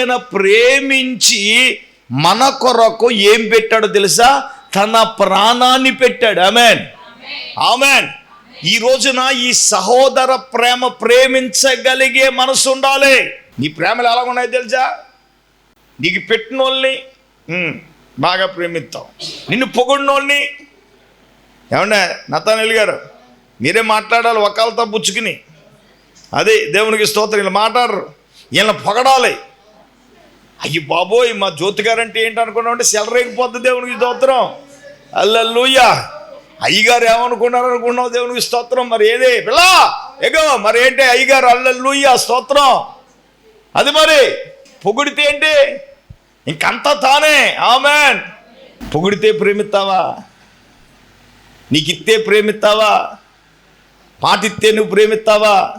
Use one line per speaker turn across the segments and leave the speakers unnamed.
ఆయన ప్రేమించి మన కొరకు ఏం పెట్టాడో తెలుసా? తన ప్రాణాన్ని పెట్టాడు. ఆమెన్ ఆమెన్ ఈ రోజున ఈ సహోదర ప్రేమ ప్రేమించగలిగే మనసు ఉండాలి. నీ ప్రేమలు ఎలా ఉన్నాయో తెలుసా? నీకు పెట్టిన వాళ్ళని బాగా ప్రేమిస్తాం. నిన్ను పొగిడినోళ్ళని ఏమన్నా నతానెల్ గారు? మీరే మాట్లాడాలి ఒకళ్ళతో పుచ్చుకుని. అదే దేవునికి స్తోత్రం వీళ్ళు మాట్లాడరు. వీళ్ళని పొగడాలి. అయ్యి బాబోయ్ మా జ్యోతి గారు అంటే ఏంటి అనుకున్నావు అంటే సెలరేగిపోద్ది దేవునికి స్తోత్రం. అల్లల్లుయ్యా అయ్యగారు ఏమనుకున్నారు అనుకున్నావు దేవునికి స్తోత్రం? మరి ఏదే? పిల్ల ఎగో మరి ఏంటి? అయ్యగారు అల్లల్లుయ్యా స్తోత్రం. అది మరి పొగిడితే ఏంటి? ఇంకంతా తానే. ఆమెన్. పొగిడితే ప్రేమిస్తావా? నీకిత్తే ప్రేమిస్తావా? పాటిస్తే నువ్వు ప్రేమిస్తావా?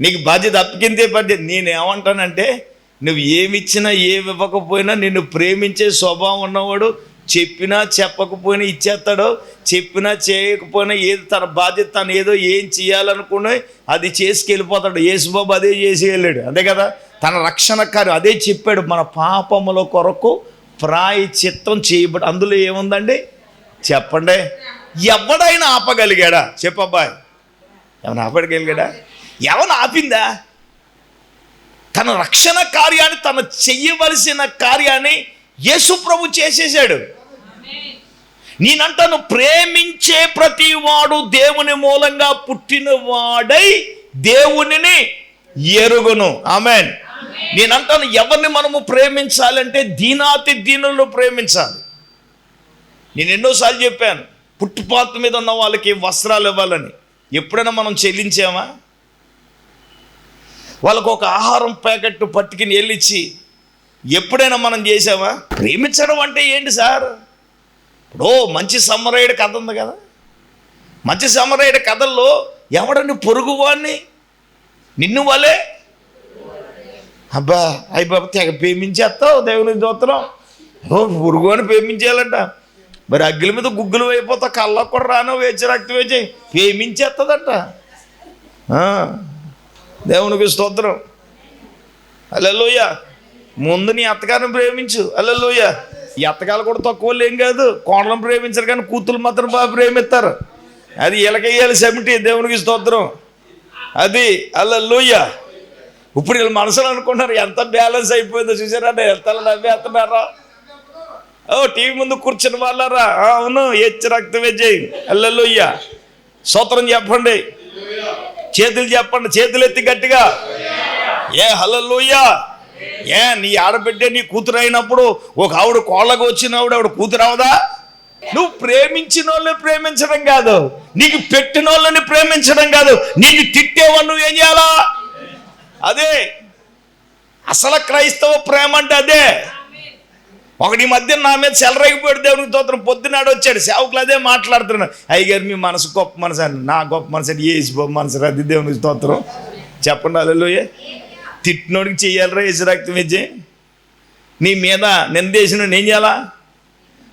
నీకు బాధ్యత అప్పకిందే బాధ్యత. నేనేమంటానంటే నువ్వు ఏమిచ్చినా ఏమి ఇవ్వకపోయినా నిన్ను ప్రేమించే స్వభావం ఉన్నవాడు చెప్పినా చెప్పకపోయినా ఇచ్చేస్తాడు చెప్పినా చేయకపోయినా ఏది తన బాధ్యత తను ఏదో ఏం చేయాలనుకుని అది చేసుకెళ్ళిపోతాడు. యేసుబాబు అదే చేసి వెళ్ళాడు అంతే కదా? తన రక్షణ కార్యం అదే చెప్పాడు. మన పాపముల కొరకు ప్రాయచిత్తం చేయబడి అందులో ఏముందండి? చెప్పండి. ఎవడైనా ఆపగలిగాడా? చెప్పబ్బాయ్. ఏమైనా ఆపగలిగాడా? ఎవరు ఆపిందా? తన రక్షణ కార్యాన్ని తన చెయ్యవలసిన కార్యాన్ని యేసు ప్రభు చేసేసాడు నేనంటాను ప్రేమించే ప్రతి వాడు దేవుని మూలంగా పుట్టినవాడై దేవునిని ఎరుగును. ఆమెన్. నేనంటాను ఎవరిని మనము ప్రేమించాలంటే దీనాతి దీనులను ప్రేమించాలి. నేను ఎన్నోసార్లు చెప్పాను పుట్టుపాత మీద ఉన్న వాళ్ళకి వస్త్రాలు ఇవ్వాలని. ఎప్పుడైనా మనం చెల్లించామా? వాళ్ళకు ఒక ఆహారం ప్యాకెట్ పట్టుకుని వెళ్ళిచ్చి ఎప్పుడైనా మనం చేసామా? ప్రేమించడం అంటే ఏంటి సార్? ఇప్పుడు మంచి సమ్మరాయుడు కథ ఉంది కదా. మంచి సమ్మరాయుడు కథల్లో ఎవడని పొరుగువాడిని నిన్ను వాళ్ళే అబ్బా అయ్యి బాబు తెగ ప్రేమించేస్తావు దేవుని దోత్రం ఓ పురుగుని ప్రేమించేయాలంట. మరి అగ్గిల మీద గుగ్గులు అయిపోతావు కళ్ళకు కూడా రాను వేచి రక్తం వేచి ప్రేమించేస్తుందంట దేవునికి స్తోత్రం. అల్లెలుయ్య ముందు నీ అత్తగారిని ప్రేమించు. అల్లెలుయ్య ఈ అత్తగారు కూడా తక్కువ ఏం కాదు. కోడలను ప్రేమించరు కానీ కూతురు మాత్రం బాగా ప్రేమిస్తారు. అది ఇలకయ్యాలి సెమిటి. దేవునికి స్తోత్రం. అది అల్లెలుయ్య ఇప్పుడు వీళ్ళు మనసులో అనుకుంటున్నారు ఎంత బ్యాలెన్స్ అయిపోయిందో చూసారా? ఎంత నవ్వేస్తున్నారా ఓ టీవీ ముందు కూర్చుని వాళ్ళారా? అవును హెచ్చు రక్త విజయ్. అల్లెలుయ్య స్తోత్రం చెప్పండి. చేతులు చెప్పండి చేతులు ఎత్తి గట్టిగా. ఏ హల్లెలూయా. ఏ నీ ఆడబిడ్డే నీ కూతురు అయినప్పుడు ఒక ఆవిడ కోళ్ళకు వచ్చిన ఆవిడ ఆవిడ కూతురు అవదా? నువ్వు ప్రేమించిన వాళ్ళని ప్రేమించడం కాదు. నీకు పెట్టిన వాళ్ళని ప్రేమించడం కాదు. నీకు తిట్టేవాళ్ళు నువ్వేం చేయాలా? అదే. అసలు క్రైస్తవ ప్రేమ అంటే అదే. ఒకటి ఈ మధ్య నా మీద సెలరైపోయాడు దేవునికి తోత్రం పొద్దునాడు వచ్చాడు. సేవకులు అదే మాట్లాడుతున్నాడు అయ్యగారు మీ మనసు గొప్ప మనసు అని. నా గొప్ప మనసు అని ఏసి గొప్ప మనసు అది దేవునికి స్తోత్రం. చెప్పండి అల్లెలుయ్య తిట్టినోడికి చెయ్యాలరా ఏసు రక్తం ఇచ్చి. నీ మీద నిందేసిన నేను చేయాలా?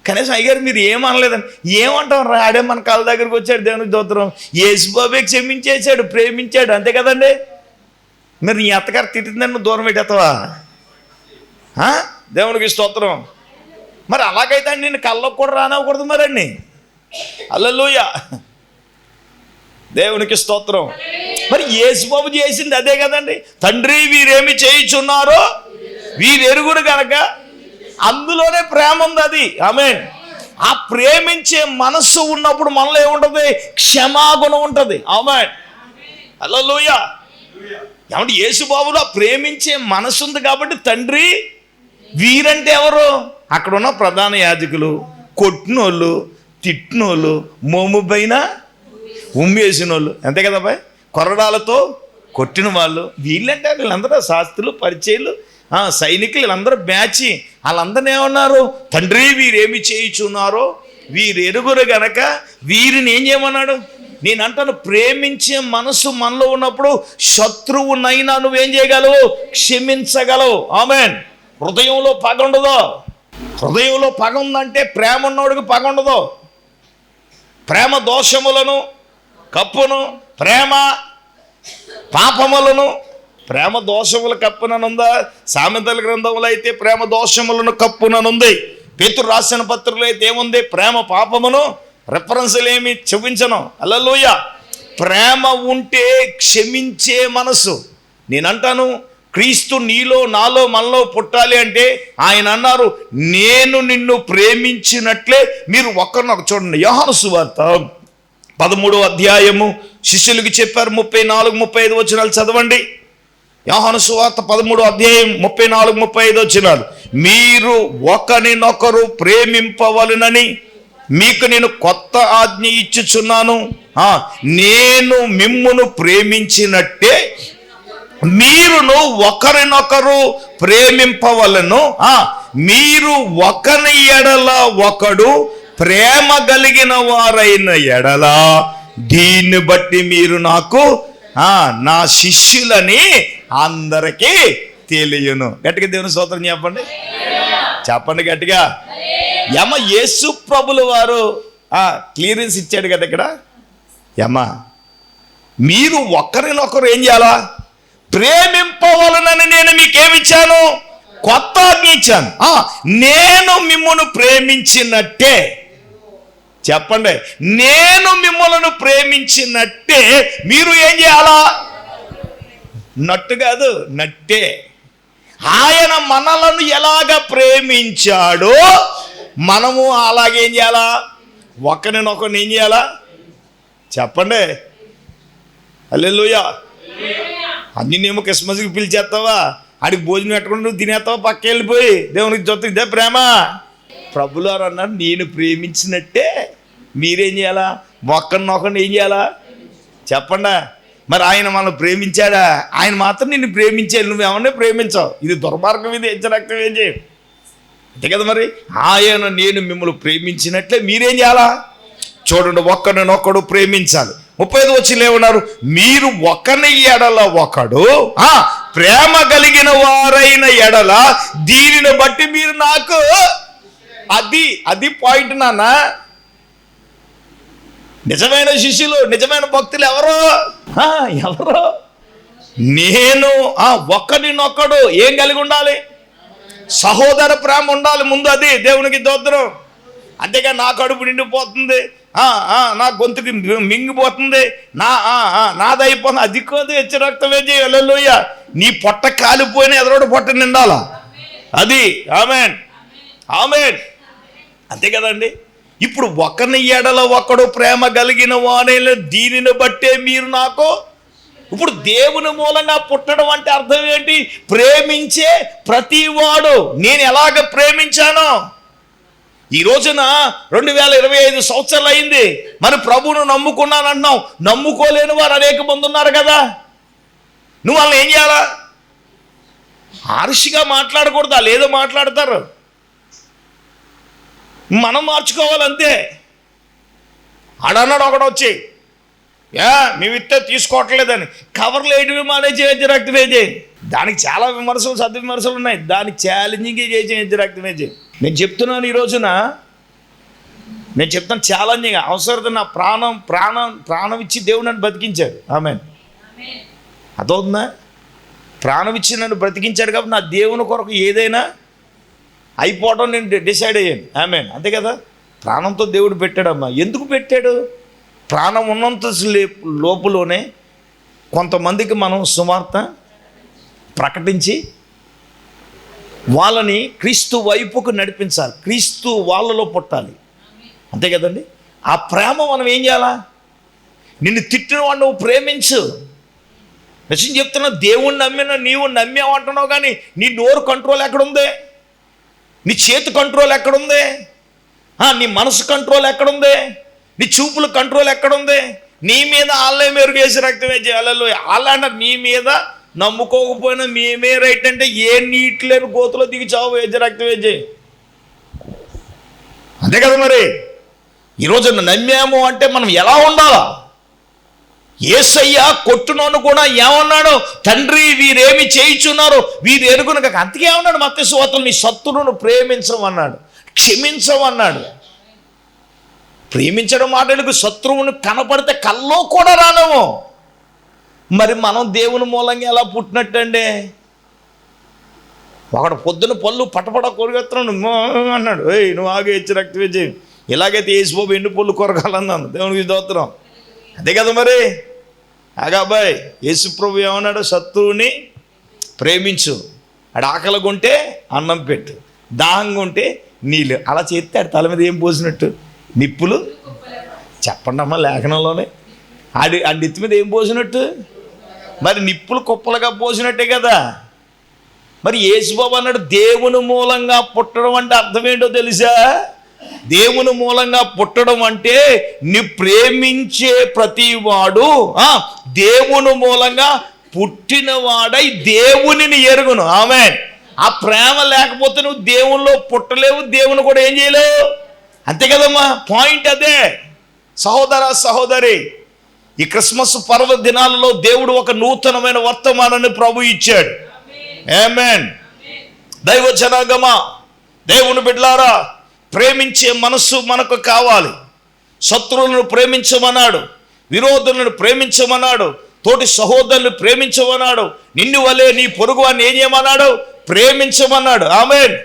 కనీసం అయ్యగారు మీరు ఏమనలేదని ఏమంటాం రా ఆడే మన కాళ్ళ దగ్గరికి వచ్చాడు దేవునికి దోత్రం యేసుబాబే క్షమించేశాడు ప్రేమించాడు. అంతే కదండి. మరి నీ అత్తగారు తిట్టిందని దూరం పెట్టేస్తావా? దేవునికి స్తోత్రం. మరి అలాగైతే నేను కళ్ళకు కూడా రానివ్వకూడదు మరండి. అల్లెలుయ దేవునికి స్తోత్రం. మరి యేసుబాబు చేసింది అదే కదండి. తండ్రి వీరేమి చేయించున్నారో వీరెరుగుడు కనుక అందులోనే ప్రేమ ఉంది అది. ఆమె ఆ ప్రేమించే మనస్సు ఉన్నప్పుడు మనలో ఏముంటుంది? క్షమాగుణం ఉంటుంది. ఆమె అల్లెలుయ ఏమంటే యేసుబాబులో ప్రేమించే మనసు ఉంది కాబట్టి తండ్రి వీరంటే ఎవరు? అక్కడ ఉన్న ప్రధాన యాజకులు కొట్టినోళ్ళు తిట్టినోళ్ళు మోము పైన ఉమ్మేసిన వాళ్ళు అంతే కదా బాయ్? కొరడాలతో కొట్టిన వాళ్ళు. వీళ్ళంటే వీళ్ళందరూ శాస్త్రులు పరిచయలు సైనికులు వీళ్ళందరూ బ్యాచి. వాళ్ళందరూ ఏమన్నారు? తండ్రి వీరేమి చేయుచున్నారో? వీరెరుగురు గనక వీరిని ఏం చేయమన్నాడు? నేను అంటాను ప్రేమించే మనసు మనలో ఉన్నప్పుడు శత్రువునైనా నువ్వేం చేయగలవు? క్షమించగలవు. ఆమెన్. హృదయంలో పగ ఉండదు. హృదయంలో పగ ఉందంటే ప్రేమ ఉన్నోడికి పగ ఉండదు. ప్రేమ దోషములను కప్పును ప్రేమ పాపములను ప్రేమ దోషముల కప్పుననుందా? సామెతల గ్రంథములు అయితే ప్రేమ దోషములను కప్పుననుంది. పేతురు రాసిన పత్రికలు అయితే ఏముంది? ప్రేమ పాపమును రెఫరెన్స్లు ఏమి చూపించను. అల్లలోయ ప్రేమ ఉంటే క్షమించే మనసు. నేనంటాను క్రీస్తు నీలో నాలో మనలో పుట్టాలి అంటే ఆయన అన్నారు నేను నిన్ను ప్రేమించినట్లే మీరు ఒకరినొక చూడండి. యోహాను సువార్త పదమూడో అధ్యాయము శిష్యులకి చెప్పారు ముప్పై నాలుగు ముప్పై ఐదు వచనాలు చదవండి. యోహాను సువార్త పదమూడో అధ్యాయం ముప్పై నాలుగు ముప్పై ఐదు వచనాలు. మీరు ఒకరినొకరు ప్రేమింపవలనని మీకు నేను కొత్త ఆజ్ఞ ఇచ్చుచున్నాను. నేను మిమ్మును ప్రేమించినట్టే మీరును ఒకరినొకరు ప్రేమింపవలను. మీరు ఒకరి ఎడల ఒకడు ప్రేమ కలిగిన వారైన ఎడల. దీన్ని బట్టి మీరు నాకు ఆ నా శిష్యులని అందరికీ తెలియను. గట్టిగా దేవుని స్తోత్రం చెప్పండి. చెప్పండి గట్టిగా. యమ యేసు ప్రభుల వారు ఆ క్లియరెన్స్ ఇచ్చాడు కదా ఇక్కడ. యమ్మ మీరు ఒకరినొకరు ఏం చేయాలా? ప్రేమింపవలనని నేను మీకేమిచ్చాను? కొత్త ఆజ్ఞ ఇచ్చాను నేను మిమ్మల్ని ప్రేమించినట్టే. చెప్పండి. నేను మిమ్మల్ని ప్రేమించినట్టే. మీరు ఏం చేయాలా? నట్టు కాదు నట్టే. ఆయన మనలను ఎలాగ ప్రేమించాడో మనము అలాగేం చేయాలా? ఒకరినొకరిని ఏం చేయాలా? చెప్పండి. అల్లెలుయా అన్నినేమో క్రిస్మస్కి పిలిచేస్తావా ఆడికి భోజనం పెట్టుకుని నువ్వు తినేస్తావా పక్క వెళ్ళిపోయి దేవునికి జొత్త ఇదే ప్రేమ. ప్రభులారు అన్నారు నేను ప్రేమించినట్టే మీరేం చేయాలా? ఒక్కరినొకరిని ఏం చేయాలా? చెప్పండా. మరి ఆయన మనం ప్రేమించాడా? ఆయన మాత్రం నిన్ను ప్రేమించాడు. నువ్వు ఎవరిని ప్రేమించావు? ఇది దుర్మార్గం ఇది హెచ్చరక్తం ఏం చేయవు అంతే కదా మరి? ఆయన నేను మిమ్మల్ని ప్రేమించినట్లే మీరేం చేయాలా? చూడండి ఒక్కడినొక్కడు ప్రేమించాలి. ముప్పై ఐదు వచ్చి లేవన్నారు మీరు ఒకని ఎడల ఒకడు ప్రేమ కలిగిన వారైన ఎడల దీనిని బట్టి మీరు నాకు అది అది పాయింట్ నాన్న. నిజమైన శిష్యులు నిజమైన భక్తులు ఎవరు? ఎవరు? నేను ఆ ఒక్కడినొక్కడు ఏం కలిగి ఉండాలి? సహోదర ప్రేమ ఉండాలి ముందు అది దేవునికి దోద్రం అంతేగా నా కడుపు నిండిపోతుంది. నా గొంతుకి మింగిపోతుంది. నా ఆ, నాదైపోతుంది అది కోది హెచ్చు రక్తమే చేయలోయ నీ పొట్ట కాలిపోయిన ఎదరోడు పొట్ట నిండాలా? అది ఆమెన్. ఆమెన్. అంతే కదండి. ఇప్పుడు ఒకరిని ఎడల ఒకడు ప్రేమ కలిగిన వానేలు దీనిని బట్టే మీరు నాకు. ఇప్పుడు దేవుని మూలంగా పుట్టడం అంటే అర్థం ఏంటి? ప్రేమించే ప్రతివాడు. నేను ఎలాగ ప్రేమించానో? ఈ రోజున రెండు వేల ఇరవై ఐదు సంవత్సరాలు అయింది. మరి ప్రభువును నమ్ముకున్నాను అంటున్నావు నమ్ముకోలేని వారు అనేక మంది ఉన్నారు కదా. నువ్వు వాళ్ళని ఏం చేయాలా? హార్ష్గా మాట్లాడకూడదు? లేదో మాట్లాడతారు. మనం మార్చుకోవాలంతే. అడన్నాడు ఒకడు వచ్చి యా మేము ఇస్తే తీసుకోవట్లేదని. కవర్లు వేయటమే మానేసి వేచి రక్తం దానికి చాలా విమర్శలు సద్విమర్శలు ఉన్నాయి. దానికి ఛాలెంజింగ్ చేసి వేచి నేను చెప్తున్నాను ఈ రోజున నేను చెప్తాను ఛాలెంజింగ్ అవసరం నా ప్రాణం ప్రాణం ప్రాణం ఇచ్చి దేవుడు నన్ను బతికించాడు. ఆమె అదవుతుందా ప్రాణం ఇచ్చి నన్ను బ్రతికించాడు కాబట్టి నా దేవుని కొరకు ఏదైనా అయిపోవడం నేను డిసైడ్ అయ్యాను. ఆమె అంతే కదా? ప్రాణంతో దేవుడు పెట్టాడమ్మా. ఎందుకు పెట్టాడు? ప్రాణం ఉన్నంత లే- లోపులోనే కొంతమందికి మనం సువార్త ప్రకటించి వాళ్ళని క్రీస్తు వైపుకు నడిపించాలి. క్రీస్తు వాళ్ళలో పుట్టాలి. అంతే కదండి? ఆ ప్రేమ మనం ఏం చేయాలా? నిన్ను తిట్టిన వాడు నువ్వు ప్రేమించు. నిజం చెప్తున్నా దేవుణ్ణి నమ్మిన నీవు నమ్మావంటున్నావు కానీ నీ నోరు కంట్రోల్ ఎక్కడుంది? నీ చేతి కంట్రోల్ ఎక్కడుంది? నీ మనసు కంట్రోల్ ఎక్కడుంది? నీ చూపుల కంట్రోల్ ఎక్కడుంది? నీ మీద ఆళ్ళే మెరుగు వేసి చేయాలి చేయాలలో వాళ్ళ నీ మీద నమ్ముకోకపోయినా మేమే రైట్ అంటే ఏ నీట్లేరు లేని గోతులో దిగి చావు వేసి రక్తం వేసి అంతే కదా మరి? ఈరోజు నమ్మాము అంటే మనం ఎలా ఉండాలా? ఏసయ్య కొట్టునోను కూడా ఏమన్నాడు? తండ్రి వీరేమి చేయించున్నారు? వీరు ఎరుగును కాక అంతకే ఏమన్నాడు? మత్స్య నీ శత్రువును ప్రేమించమన్నాడు క్షమించమన్నాడు. ప్రేమించడం మాటలకు శత్రువును కనపడితే కల్లో కూడా రానము మరి మనం దేవుని మూలంగా ఎలా పుట్టినట్టండి? ఒకడు పొద్దున పళ్ళు పటపట కొరిగెత్తున్నాడు అన్నాడు. ఏయ్ నువ్వు ఆగే ఇచ్చి రక్త విజయం ఇలాగైతే ఏసిపోబు ఎండు పళ్ళు కొరకాలన్నాను దేవునికి దోత్రం అదే కదా మరి. అగాబాయ్ యేసుప్రభు ఏమన్నాడు? శత్రువుని ప్రేమించు. ఆడ ఆకలి కొంటే అన్నం పెట్టు. దాహంగా ఉంటే నీళ్ళు. అలా చేస్తే ఆడి తల మీద ఏం పోసినట్టు? నిప్పులు? చెప్పండి అమ్మా లేఖనంలోనే. ఆడి ఆ నెత్తి మీద ఏం పోసినట్టు? మరి నిప్పులు కుప్పలుగా పోసినట్టే కదా. మరి యేసుబాబు అన్నాడు దేవుని మూలంగా పుట్టడం అంటే అర్థమేంటో తెలుసా? దేవుని మూలంగా పుట్టడం అంటే నీ ప్రేమించే ప్రతివాడు దేవుని మూలంగా పుట్టినవాడై దేవునిని ఎరుగును. ఆమె ఆ ప్రేమ లేకపోతే నువ్వు దేవునిలో పుట్టలేవు దేవుని కూడా ఏం చేయలేవు. అంతే కదమ్మా పాయింట్ అదే. సహోదర సహోదరి ఈ క్రిస్మస్ పర్వ దినాలలో దేవుడు ఒక నూతనమైన వర్తమానాన్ని ప్రభు ఇచ్చాడు. ఏమేన్ దైవ జనాగమా దేవుని బిడ్లారా ప్రేమించే మనస్సు మనకు కావాలి. శత్రువులను ప్రేమించమన్నాడు విరోధులను ప్రేమించమన్నాడు తోటి సహోదరులను ప్రేమించమన్నాడు నిన్ను వలే నీ పొరుగువాన్ని ఏం చేయమన్నాడు? ప్రేమించమన్నాడు. ఆమెన్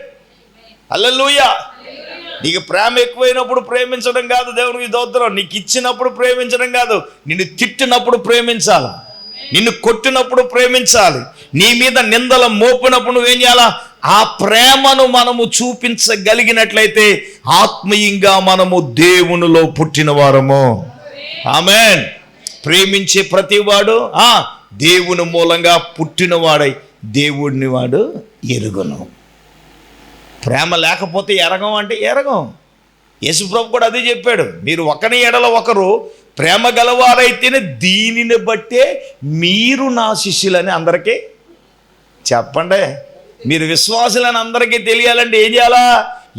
అల్లెలుయా నీకు ప్రేమ ఎక్కువైనప్పుడు ప్రేమించడం కాదు దేవునికి దోత్రం నీకు ఇచ్చినప్పుడు ప్రేమించడం కాదు. నిన్ను తిట్టినప్పుడు ప్రేమించాలి? నిన్ను కొట్టినప్పుడు ప్రేమించాలి. నీ మీద నిందల మోపినప్పుడు నువ్వేం చేయాలా? ఆ ప్రేమను మనము చూపించగలిగినట్లయితే ఆత్మీయంగా మనము దేవునిలో పుట్టిన వారము. ఆమెన్. ప్రేమించే ప్రతివాడు ఆ దేవుని మూలంగా పుట్టినవాడై దేవుడిని వాడు ఎరుగును. ప్రేమ లేకపోతే ఎరగం అంటే ఎరగం. యేసుప్రభు కూడా అదే చెప్పాడు. మీరు ఒకని ఎడల ఒకరు ప్రేమ గలవారైతేనే దీనిని బట్టే మీరు నా శిష్యులని అందరికీ చెప్పండి. మీరు విశ్వాసులని అందరికీ తెలియాలంటే ఏం చేయాలా?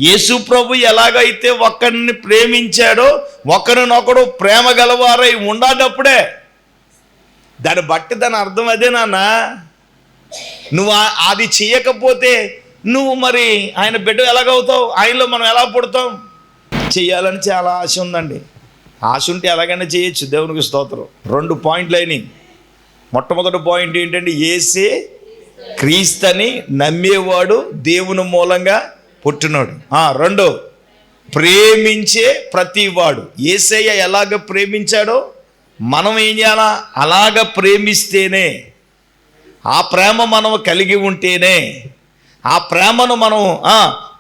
యేసు ప్రభు ఎలాగైతే ఒకరిని ప్రేమించాడో ఒకరినొకడు ప్రేమ గలవారై ఉండేటప్పుడే దాన్ని బట్టి దాని అర్థం అదే నాన్న. నువ్వు అది చేయకపోతే నువ్వు మరి ఆయన బిడ్డ ఎలాగవుతావు? ఆయనలో మనం ఎలా పుడతాం? చేయాలని చాలా ఆశ ఉందండి. ఆశ ఉంటే ఎలాగైనా చేయొచ్చు. దేవునికి స్తోత్రం. రెండు పాయింట్లు అయినాయి. మొట్టమొదటి పాయింట్ ఏంటంటే ఏసే క్రీస్తని నమ్మేవాడు దేవుని మూలంగా పుట్టినాడు. రెండు ప్రేమించే ప్రతివాడు. ఏసయ్య ఎలాగ ప్రేమించాడో మనం ఏం చేయాలా? అలాగ ప్రేమిస్తేనే ఆ ప్రేమ మనం కలిగి ఉంటేనే ఆ ప్రేమను మనం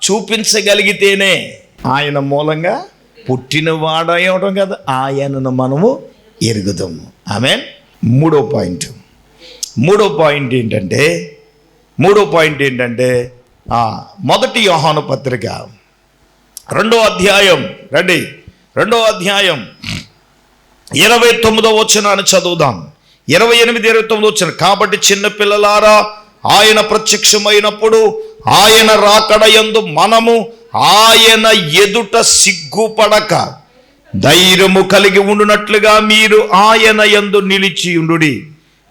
చూపించగలిగితేనే ఆయన మూలంగా పుట్టినవాడై కదా ఆయనను మనము ఎరుగుదాము ఆమె మూడో పాయింట్. మూడో పాయింట్ ఏంటంటే మూడో పాయింట్ ఏంటంటే మొదటి యోహాను పత్రిక రెండో అధ్యాయం రండి రెండో అధ్యాయం ఇరవై తొమ్మిదో అని చదువుదాం. ఇరవై ఎనిమిది ఇరవై తొమ్మిది వచ్చిన కాబట్టి చిన్న పిల్లలారా ఆయన ప్రత్యక్షమైనప్పుడు ఆయన రాకడ యందు మనము ఆయన ఎదుట సిగ్గుపడక ధైర్యము కలిగి ఉండునట్లుగా మీరు ఆయన యందు నిలిచి ఉండుడి.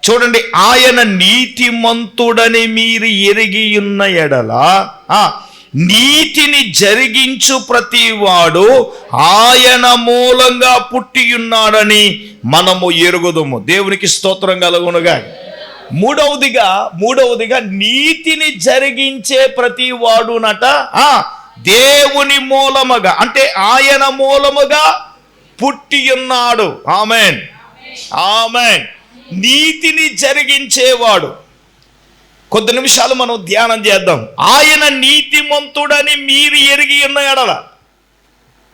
చూడండి ఆయన నీతిమంతుడని మీరు ఎరిగి ఉన్న ఎడల ఆ, నీతిని జరిగించు ప్రతివాడు ఆయన మూలంగా పుట్టి ఉన్నాడని మనము ఎరుగుదము. దేవునికి స్తోత్రం కలుగునుగా మూడవదిగా మూడవదిగా నీతిని జరిగించే ప్రతి వాడునట దేవుని మూలముగా అంటే ఆయన మూలముగా పుట్టి ఉన్నాడు. ఆమెన్. ఆమెన్. నీతిని జరిగించేవాడు. కొద్ది నిమిషాలు మనం ధ్యానం చేద్దాం. ఆయన నీతిమంతుడని మీరు ఎరిగి ఉన్న ఎడల.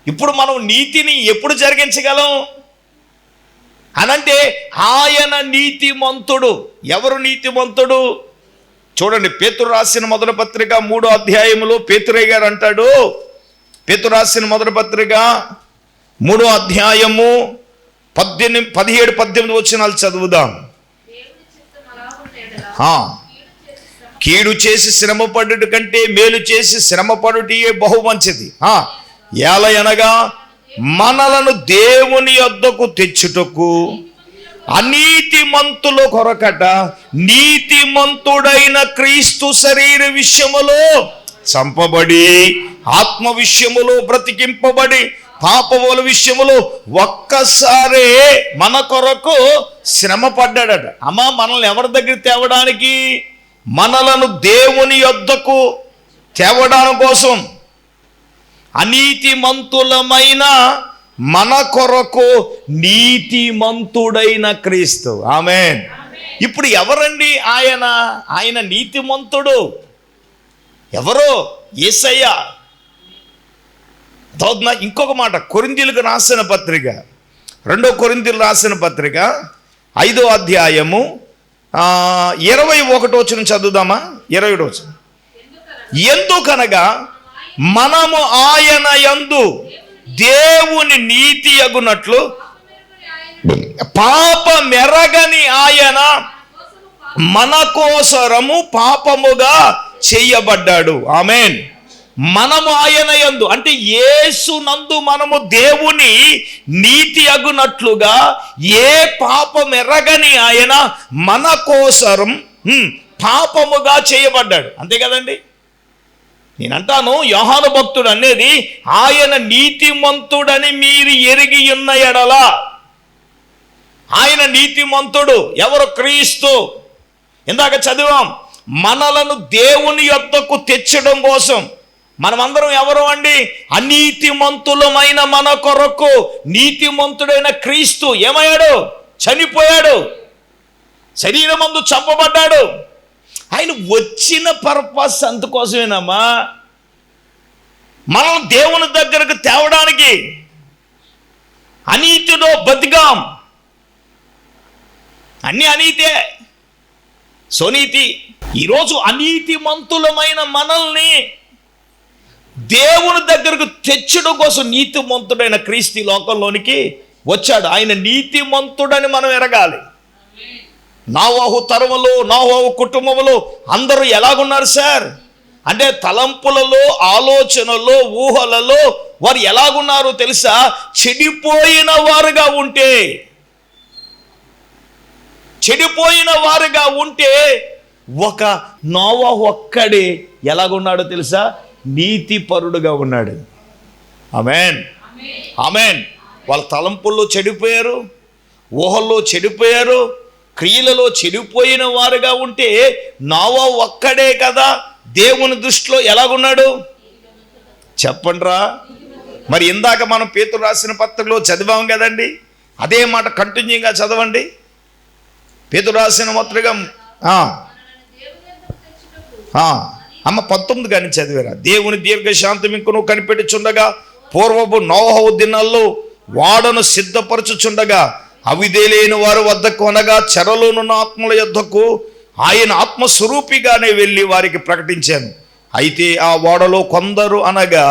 ఇప్పుడు మనం నీతిని ఎప్పుడు జరిగించగలం? అనంటే ఆయన నీతిమంతుడు. ఎవరు నీతిమంతుడు? చూడండి పేతురు రాసిన మొదటి పత్రిక మూడో అధ్యాయములో పేతురయ్య గారు అంటాడు. పేతురు రాసిన మొదటి పత్రిక మూడో అధ్యాయము పద్దెనిమిది పదిహేడు పద్దెనిమిది వచ్చినాలు చదువుదాం. కీడు చేసి శ్రమపడుట కంటే మేలు చేసి శ్రమపడుటయే బహు మంచిది ఎలా అనగా మనలను దేవుని యొద్దకు తెచ్చుటకు అనీతిమంతుల కొరకట నీతిమంతుడైన క్రీస్తు శరీర విషయములో చంపబడి ఆత్మ విషయములో బ్రతికింపబడి పాపముల విషయములో ఒక్కసారే మన కొరకు శ్రమ పడ్డాడట అమ్మా మనల్ని ఎవరి దగ్గర తేవడానికి? మనలను దేవుని యొద్దకు తేవడం కోసం అనీతిమంతులమైన మన కొరకు నీతిమంతుడైన క్రీస్తు. ఆమె ఇప్పుడు ఎవరండి ఆయన? ఆయన నీతిమంతుడు. ఎవరో? ఏసయ్య. ఇంకొక మాట కొరిందీలకు రాసిన పత్రిక. రెండో కొరిందీలు రాసిన పత్రిక ఐదో అధ్యాయము ఇరవై ఒకటో వచ్చిన చదువుదామా? ఇరవై ఒకటో వచ్చిన ఎందుకనగా మనము ఆయన యందు దేవుని నీతి అగునట్లు పాప మెరగని ఆయన మన కోసరము పాపముగా చేయబడ్డాడు. ఆమెన్. మనము ఆయన యందు అంటే యేసునందు మనము దేవుని నీతి అగునట్లుగా ఏ పాపం ఎరగని ఆయన మన కోసరం పాపముగా చేయబడ్డాడు. అంతే కదండి? నేనంటాను యోహాను భక్తుడు అనేది ఆయన నీతిమంతుడని మీరు ఎరిగి ఉన్న ఎడల. ఆయన నీతిమంతుడు ఎవరు? క్రీస్తు. ఇందాక చదివాం మనలను దేవుని యొద్దకు తెచ్చడం కోసం. మనమందరం ఎవరు అండి? అనీతిమంతులమైన మన కొరకు నీతిమంతుడైన క్రీస్తు. ఏమయ్యాడు? చనిపోయాడు. శరీరమందు చంపబడ్డాడు. ఆయన వచ్చిన పర్పస్ అందుకోసమేనమ్మా. మనం దేవుని దగ్గరకు తేవడానికి అనీతిలో బతికాం. అన్ని అనీతే స్వనీతి. ఈరోజు అనీతిమంతులమైన మనల్ని దేవుని దగ్గరకు తెచ్చడం కోసం నీతిమంతుడైన క్రీస్తు లోకంలోనికి వచ్చాడు. ఆయన నీతిమంతుడని మనం ఎరగాలి. నావాహు తరములో నావాహు కుటుంబంలో అందరూ ఎలాగున్నారు సార్? అంటే తలంపులలో ఆలోచనలో ఊహలలో వారు ఎలాగున్నారు తెలుసా? చెడిపోయిన వారుగా ఉంటే చెడిపోయిన వారుగా ఉంటే ఒక నోవా ఒక్కడే ఎలాగున్నాడో తెలుసా? నీతిపరుడుగా ఉన్నాడు. ఆమెన్. ఆమెన్. వాళ్ళ తలంపుల్లో చెడిపోయారు ఊహల్లో చెడిపోయారు క్రియలలో చెడిపోయిన వారుగా ఉంటే నావో ఒక్కడే కదా దేవుని దృష్టిలో ఎలాగున్నాడు? చెప్పండిరా. మరి ఇందాక మనం పేతులు రాసిన పత్రికలో చదివాం కదండి? అదే మాట కంటిన్యూగా చదవండి. పేతులు రాసిన పత్రిక అమ్మ పంతొమ్మిది కానీ చదివారా? దేవుని దీర్ఘశాంతం ఇంకను కనిపెట్టుచుండగా పూర్వపు నోహవు దినాల్లో వాడను సిద్ధపరచుచుండగా అవిదేలేని వారు వద్దకు అనగా చెరలోనున్న ఆత్మల యొద్దకు ఆయన ఆత్మస్వరూపిగానే వెళ్ళి వారికి ప్రకటించాను. అయితే ఆ ఓడలో కొందరు అనగా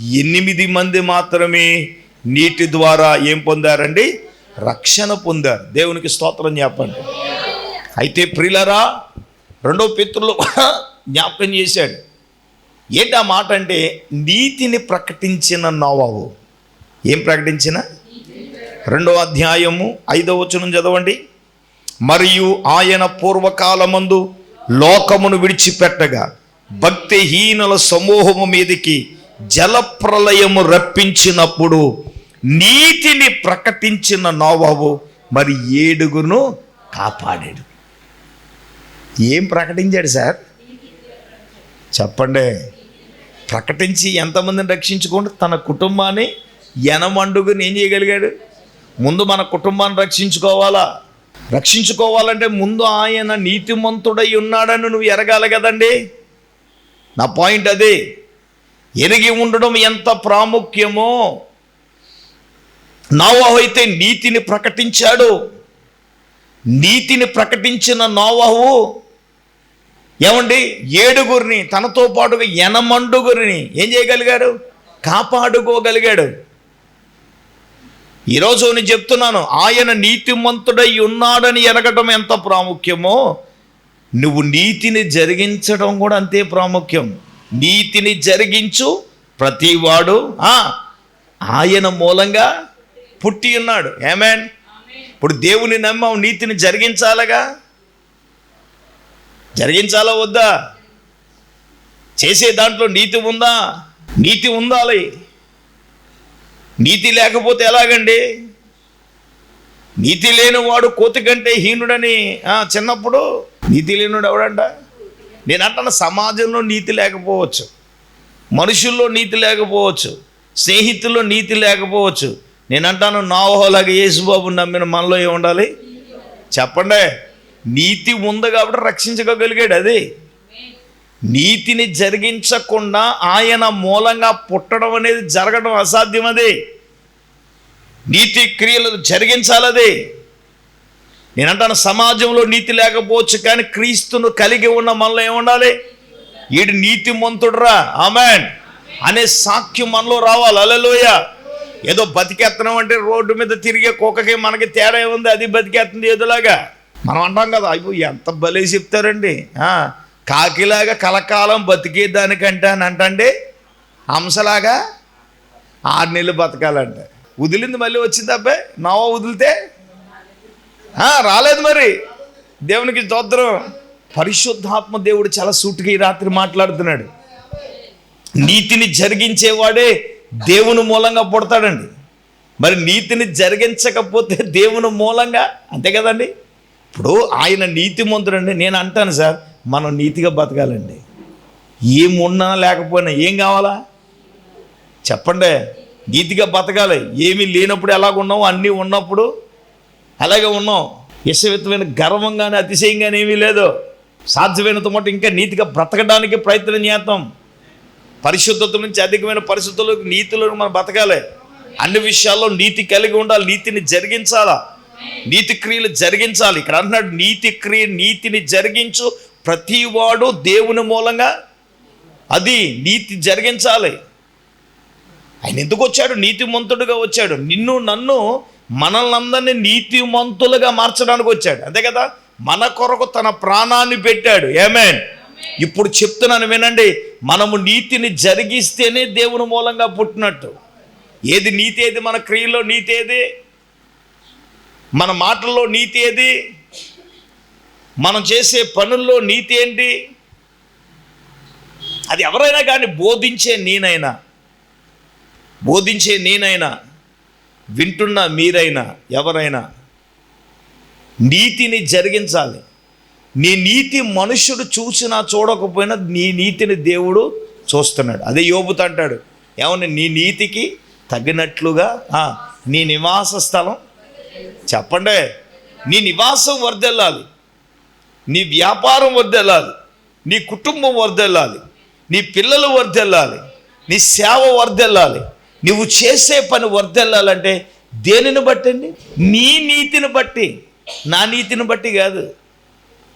ఎనిమిది మంది మాత్రమే నీటి ద్వారా ఏం పొందారండి? రక్షణ పొందారు. దేవునికి స్తోత్రం చెప్పండి. అయితే ప్రిలరా రెండో పిత్రులు జ్ఞాపకం చేశాడు. ఏంటి ఆ మాట అంటే నీతిని ప్రకటించిన నోవావు ఏం ప్రకటించిన? రెండో అధ్యాయము ఐదవ వచనం చదవండి. మరియు ఆయన పూర్వకాలమందు లోకమును విడిచిపెట్టగా భక్తిహీనుల సమూహము మీదకి జలప్రలయము రప్పించినప్పుడు నీతిని ప్రకటించిన నోవావు మరి ఏడుగును కాపాడాడు. ఏం ప్రకటించాడు సార్? చెప్పండి. ప్రకటించి ఎంతమందిని రక్షించుకుంటూ తన కుటుంబాన్ని ఎనమండుగుని ఏం చేయగలిగాడు? ముందు మన కుటుంబాన్ని రక్షించుకోవాలా? రక్షించుకోవాలంటే ముందు ఆయన నీతిమంతుడై ఉన్నాడని నువ్వు ఎరగాలి కదండి? నా పాయింట్ అదే. ఎరిగి ఉండడం ఎంత ప్రాముఖ్యమో? నోవాహు అయితే నీతిని ప్రకటించాడు. నీతిని ప్రకటించిన నోవాహు ఏమండి? ఏడుగురిని తనతో పాటుగా ఎనమండుగురిని ఏం చేయగలిగాడు? కాపాడుకోగలిగాడు. ఈరోజు నేను చెప్తున్నాను ఆయన నీతిమంతుడై ఉన్నాడని ఎరగటం ఎంత ప్రాముఖ్యమో నువ్వు నీతిని జరిగించడం కూడా అంతే ప్రాముఖ్యం. నీతిని జరిగించు ప్రతివాడు ఆయన మూలంగా పుట్టి ఉన్నాడు. ఏమేన్ ఇప్పుడు దేవుని నమ్మావు నీతిని జరిగించాలగా? జరిగించాలా వద్దా? చేసే దాంట్లో నీతి ఉందా? నీతి ఉండాలి. నీతి లేకపోతే ఎలాగండి? నీతి లేనివాడు కోతి కంటే హీనుడని చిన్నప్పుడు నీతి లేనుడు ఎవడంట? నేను అంటాను సమాజంలో నీతి లేకపోవచ్చు మనుషుల్లో నీతి లేకపోవచ్చు స్నేహితుల్లో నీతి లేకపోవచ్చు. నేను అంటాను నావోలాగా యేసుబాబు నమ్మిన మనలో ఏముండాలి? ఉండాలి చెప్పండి. నీతి ఉంది కాబట్టి రక్షించగలిగాడు అది. నీతిని జరిగించకుండా ఆయన మూలంగా పుట్టడం అనేది జరగడం అసాధ్యం అది నీతి క్రియలు జరిగించాలది. నేనంటాను సమాజంలో నీతి లేకపోవచ్చు కానీ క్రీస్తును కలిగి ఉన్న మనలో ఏముండాలి? ఈడు నీతిమంతుడురా. ఆమెన్. అనే సాక్ష్యం మనలో రావాలి. అలలోయ ఏదో బతికేస్తున్నాం అంటే రోడ్డు మీద తిరిగే కుక్కకి మనకి తేడా ఉంది అది బతికేస్తుంది ఏదోలాగా. మనం అంటాం కదా అయ్యో ఎంత భలే చెప్తారండి. ఆ, కాకిలాగా కలకాలం బతికేదానికంటే అని అంటండి? హంసలాగా ఆరు నెలలు బతకాలంట. వదిలింది మళ్ళీ వచ్చింది అబ్బాయి? నవ వదిలితే? రాలేదు మరి. దేవునికి స్తోత్రం. పరిశుద్ధాత్మ దేవుడు చాలా సూటిగా ఈ రాత్రి మాట్లాడుతున్నాడు. నీతిని జరిగించేవాడే దేవుని మూలంగా పుడతాడండి. మరి నీతిని జరిగించకపోతే దేవుని మూలంగా అంతే కదండి? ఇప్పుడు ఆయన నీతిమంతుడండి నేను అంటాను సార్. మనం నీతిగా బతకాలండి. ఏం ఉన్నా లేకపోయినా ఏం కావాలా? చెప్పండి. నీతిగా బతకాలి. ఏమీ లేనప్పుడు ఎలాగ ఉన్నావు? అన్నీ ఉన్నప్పుడు అలాగే ఉన్నాం యశవిత్తమైన గర్వంగానే అతిశయంగానే ఏమీ లేదు. సాధ్యమైనంత మటు ఇంకా నీతిగా బ్రతకడానికి ప్రయత్నం చేద్దాం. పరిశుద్ధత నుంచి అధికమైన పరిస్థితులకు నీతిలో మనం బతకాలి. అన్ని విషయాల్లో నీతి కలిగి ఉండాలి. నీతిని జరిగించాలా? నీతి క్రియలు జరిగించాలి. ఇక్కడ అంటున్నాడు నీతి క్రియ నీతిని జరిగించు ప్రతివాడు దేవుని మూలంగా అది నీతి జరిగించాలి. ఆయన ఎందుకు వచ్చాడు? నీతిమంతుడుగా వచ్చాడు. నిన్ను నన్ను మనల్ని అందరినీ నీతిమంతులుగా మార్చడానికి వచ్చాడు. అంతే కదా? మన కొరకు తన ప్రాణాన్ని పెట్టాడు. ఏమేన్ ఇప్పుడు చెప్తున్నాను వినండి. మనము నీతిని జరిగిస్తేనే దేవుని మూలంగా పుట్టినట్టు. ఏది నీతి ఏది? మన క్రియలో నీతి ఏది? మన మాటల్లో నీతి ఏది? మనం చేసే పనుల్లో నీతి ఏంటి? అది ఎవరైనా కానీ బోధించే నేనైనా బోధించే నేనైనా వింటున్న మీరైనా ఎవరైనా నీతిని జరిగించాలి. నీ నీతి మనుషుడు చూసినా చూడకపోయినా నీ నీతిని దేవుడు చూస్తున్నాడు. అదే యోబుతో అంటాడు. ఏమన్నా నీ నీతికి తగినట్లుగా నీ నివాస స్థలం చెప్పండి. నీ నివాసం వర్దెల్లాలి. నీ వ్యాపారం వర్దెల్లాలి నీ కుటుంబం వర్దెల్లాలి నీ పిల్లలు వర్దెల్లాలి నీ సేవ వర్దెల్లాలి నువ్వు చేసే పని వర్దెల్లాలంటే దేనిని బట్టండి నీ నీతిని బట్టి. నా నీతిని బట్టి కాదు.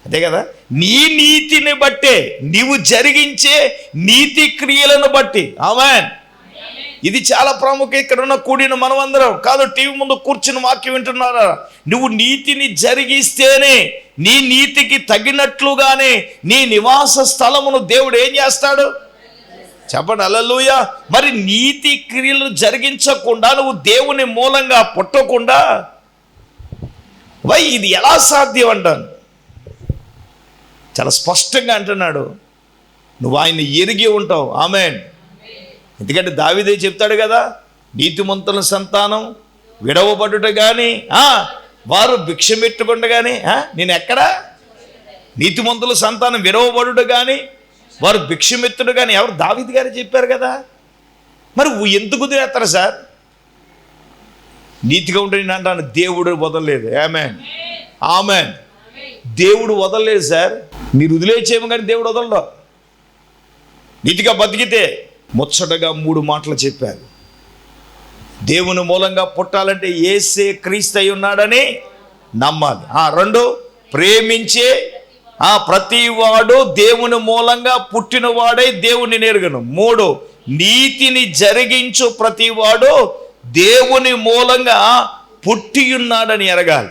అదే కదా? నీ నీతిని బట్టే నీవు జరిగించే నీతి క్రియలను బట్టి. ఆమెన్. ఇది చాలా ప్రాముఖ్యం. ఇక్కడ ఉన్న కూడిన మనమందరం కాదు టీవీ ముందు కూర్చుని వాక్యం వింటున్నారా? నువ్వు నీతిని జరిగిస్తేనే నీ నీతికి తగినట్లుగానే నీ నివాస స్థలమును దేవుడు ఏం చేస్తాడు? చెప్పండి అలలుయ మరి నీతి క్రియలు జరిగించకుండా నువ్వు దేవుని మూలంగా పుట్టకుండా? వై ఇది ఎలా సాధ్యం అంటాను? చాలా స్పష్టంగా అంటున్నాడు. నువ్వు ఆయన ఎరిగి ఉంటావు. ఆమెన్. ఎందుకంటే దావిదే చెప్తాడు కదా నీతిమంతుల సంతానం విడవబడుట కానీ వారు భిక్షమెట్టుకుంట కానీ నేను ఎక్కడా నీతిమంతుల సంతానం విడవబడుట కానీ వారు భిక్షమెత్తుడు కానీ ఎవరు? దావిది గారు చెప్పారు కదా. మరి ఎందుకు తినేస్తారు సార్? నీతిగా ఉంటే నేను అంటాను దేవుడు వదలలేదు. ఆమెన్ ఆమెన్ దేవుడు వదలలేదు సార్. మీరు వదిలేచేమో కానీ దేవుడు వదలడు. నీతిగా బతికితే ముచ్చటగా మూడు మాటలు చెప్పారు. దేవుని మూలంగా పుట్టాలంటే ఏసే క్రీస్తు అయి ఉన్నాడని నమ్మాలి. ఆ రెండు ప్రేమించే ఆ ప్రతివాడు దేవుని మూలంగా పుట్టినవాడై దేవుని నెరుగను. మూడు నీతిని జరిగించు ప్రతివాడు దేవుని మూలంగా పుట్టి ఉన్నాడని ఎరగాలి.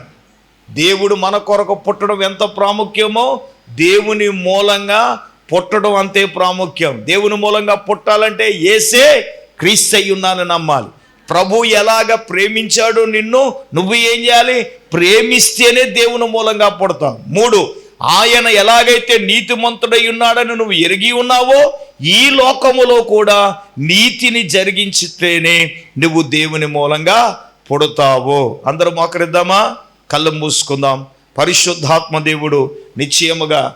దేవుడు మన కొరకు పుట్టడం ఎంత ప్రాముఖ్యమో దేవుని మూలంగా పుట్టడం అంతే ప్రాముఖ్యం. దేవుని మూలంగా పుట్టాలంటే ఏసే క్రీస్తు ఉన్నానని నమ్మాలి. ప్రభు ఎలాగ ప్రేమించాడు నిన్ను? నువ్వు ఏం చేయాలి? ప్రేమిస్తేనే దేవుని మూలంగా పుడతావు మూడు ఆయన ఎలాగైతే నీతిమంతుడై ఉన్నాడని నువ్వు ఎరిగి ఉన్నావో ఈ లోకములో కూడా నీతిని జరిగించితేనే నువ్వు దేవుని మూలంగా పుడతావు. అందరూ మోకరిద్దామా కళ్ళు మూసుకుందాం. పరిశుద్ధాత్మ దేవుడు నిశ్చయముగా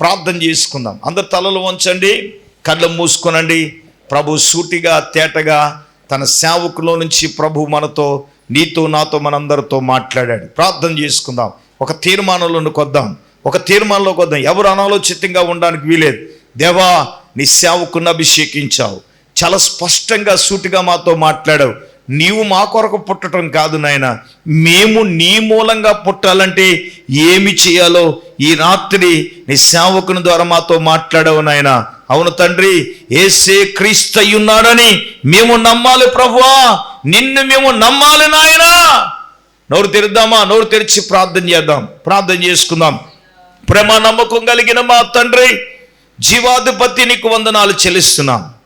ప్రార్థన చేసుకుందాం. అందరు తలలు వంచండి కళ్ళు మూసుకునండి. ప్రభు సూటిగా తేటగా తన సేవకులో నుంచి ప్రభు మనతో నీతో నాతో మనందరితో మాట్లాడాడు. ప్రార్థన చేసుకుందాం. ఒక తీర్మానంలోకి వద్దాం. ఒక తీర్మానంలోకి వద్దాం. ఎవరు అనాలోచితంగా ఉండడానికి వీలేదు. దేవా నీ సేవకుని అభిషేకించావు. చాలా స్పష్టంగా సూటిగా మాతో మాట్లాడావు. నీవు మా కొరకు పుట్టడం కాదు నాయన. మేము నీ మూలంగా పుట్టాలంటే ఏమి చేయాలో ఈ రాత్రి నీ సేవకుని ద్వారా మాతో మాట్లాడావు నాయన. అవును తండ్రి ఏసే క్రీస్తయ్యున్నాడని మేము నమ్మాలి ప్రభువా. నిన్ను మేము నమ్మాలి నాయనా. నోరు తెరుద్దామా? నోరు తెరిచి ప్రార్థన చేద్దాం. ప్రార్థన చేసుకుందాం. ప్రేమ నమ్మకం కలిగిన మా తండ్రి జీవాధిపతి నీకు వందనాలు చెల్లిస్తున్నాం.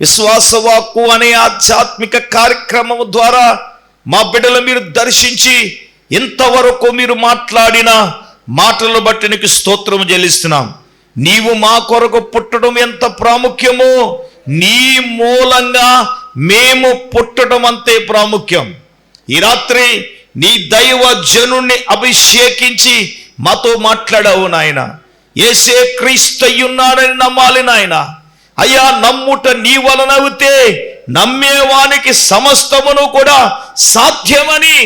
విశ్వాసవాక్కు అనే ఆధ్యాత్మిక కార్యక్రమం ద్వారా మా బిడ్డలు మీరు దర్శించి ఇంతవరకు మీరు మాట్లాడిన మాటలను బట్టి నీకు స్తోత్రం చెల్లిస్తున్నాం. నీవు మా కొరకు పుట్టడం ఎంత ప్రాముఖ్యమో నీ మూలంగా మేము పుట్టడం అంతే ప్రాముఖ్యం. ఈ రాత్రి నీ దైవ జనుణ్ణి అభిషేకించి మాతో మాట్లాడావు నాయన. ఏసే క్రీస్తయ్యున్నాడని నమ్మాలి నాయన. అయ్యా నమ్ముట నీ వలనవుతే నమ్మేవానికి సమస్తమును కూడా సాధ్యమని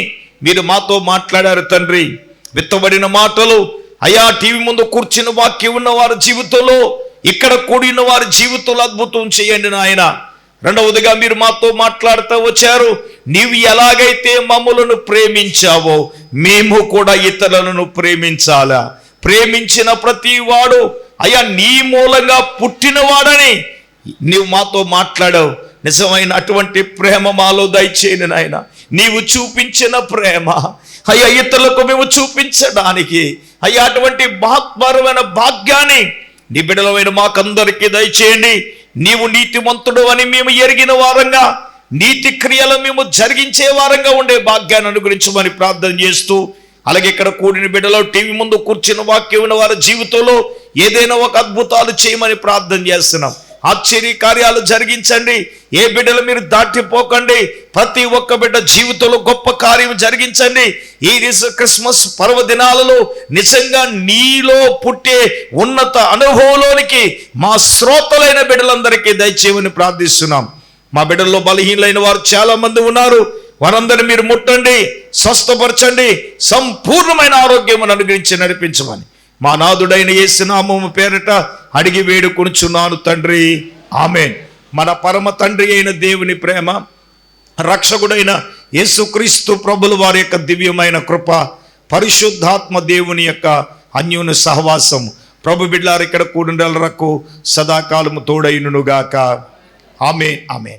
మీరు మాతో మాట్లాడారు తండ్రి. విత్తబడిన మాటలు అయా టీవీ ముందు కూర్చుని వాక్యం ఉన్న వారి జీవితంలో ఇక్కడ కూడిన వారి జీవితంలో అద్భుతం చేయండి నాయన. రెండవదిగా మీరు మాతో మాట్లాడుతూ వచ్చారు నీవు ఎలాగైతే మమ్ములను ప్రేమించావో మేము కూడా ఇతరులను ప్రేమించాలా? ప్రేమించిన ప్రతి వాడు అయ్యా నీ మూలంగా పుట్టినవాడని నీవు మాతో మాట్లాడావు. నిజమైన అటువంటి ప్రేమ మాలో దయచేయను నాయన. నీవు చూపించిన ప్రేమ అయ్యా ఇతరులకు మేము చూపించడానికి అయ్యా అటువంటి మహత్వరమైన భాగ్యాన్ని నీ బిడలమైన మాకందరికీ దయచేయండి. నీవు నీతిమంతుడు అని మేము ఎరిగిన వారంగా నీతి క్రియలు మేము జరిగించే వారంగా ఉండే భాగ్యాన్ని అనుగ్రహించమని ప్రార్థన చేస్తూ అలాగే ఇక్కడ కూడిన బిడ్డలో టీవీ ముందు కూర్చున్న వాక్యం ఉన్న వారి జీవితంలో ఏదైనా ఒక అద్భుతాలు చేయమని ప్రార్థన చేస్తున్నాం. ఆశ్చర్య కార్యాలు జరిగించండి. ఏ బిడ్డలు మీరు దాటిపోకండి. ప్రతి ఒక్క బిడ్డ జీవితంలో గొప్ప కార్యం జరిగించండి. ఈ క్రిస్మస్ పర్వదినాలలో నిజంగా నీలో పుట్టే ఉన్నత అనుభవంలోనికి మా శ్రోతలైన బిడ్డలందరికీ దయచేయమని ప్రార్థిస్తున్నాం. మా బిడ్డల్లో బలహీనలైన వారు చాలా మంది ఉన్నారు. వారందరిని మీరు ముట్టండి స్వస్థపరచండి సంపూర్ణమైన ఆరోగ్యమును అనుగ్రహించి నడిపించమని. మా నాదుడైన యేసునామము పేరట అడిగి వేడుకొనుచున్నాను తండ్రి. ఆమె మన పరమ తండ్రి అయిన దేవుని ప్రేమ రక్షకుడైన యేసుక్రీస్తు ప్రభుల వారి యొక్క దివ్యమైన కృప పరిశుద్ధాత్మ దేవుని యొక్క అన్యోన్య సహవాసం. ప్రభు బిడ్డారు ఇక్కడ కూడుండలకు సదాకాలము తోడైనుగాక ఆమె ఆమె